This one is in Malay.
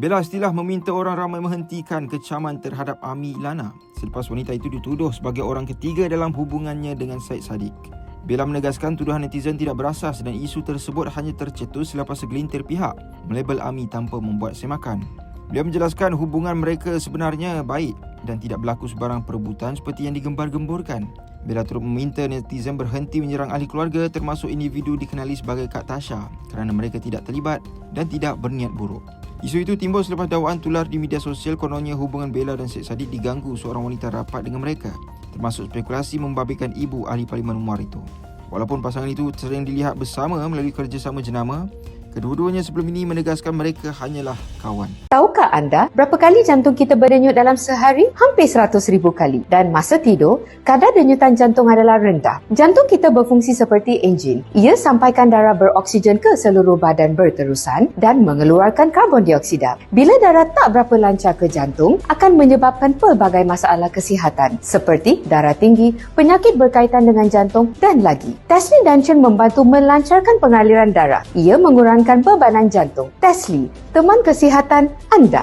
Bella Stilah meminta orang ramai menghentikan kecaman terhadap Ami Ilana selepas wanita itu dituduh sebagai orang ketiga dalam hubungannya dengan Syed Saddiq. Bella menegaskan tuduhan netizen tidak berasas dan isu tersebut hanya tercetus selepas segelintir pihak melabel Ami tanpa membuat semakan. Beliau menjelaskan hubungan mereka sebenarnya baik dan tidak berlaku sebarang perebutan seperti yang digembar-gemburkan. Bella turut meminta netizen berhenti menyerang ahli keluarga termasuk individu dikenali sebagai Kak Tasha kerana mereka tidak terlibat dan tidak berniat buruk. Isu itu timbul selepas dakwaan tular di media sosial kononnya hubungan Bella dan Syed Saddiq diganggu seorang wanita rapat dengan mereka termasuk spekulasi membabitkan ibu ahli parlimen Umar itu. Walaupun pasangan itu sering dilihat bersama melalui kerjasama jenama, kedua-duanya sebelum ini menegaskan mereka hanyalah kawan. Tahukah anda berapa kali jantung kita berdenyut dalam sehari? Hampir 100 ribu kali. Dan masa tidur, kadar denyutan jantung adalah rendah. Jantung kita berfungsi seperti enjin. Ia sampaikan darah beroksigen ke seluruh badan berterusan dan mengeluarkan karbon dioksida. Bila darah tak berapa lancar ke jantung, akan menyebabkan pelbagai masalah kesihatan seperti darah tinggi, penyakit berkaitan dengan jantung dan lagi. Tesli Dungeon membantu melancarkan pengaliran darah. Ia mengurangkan bebanan jantung. Tesli, teman kesihatan anda.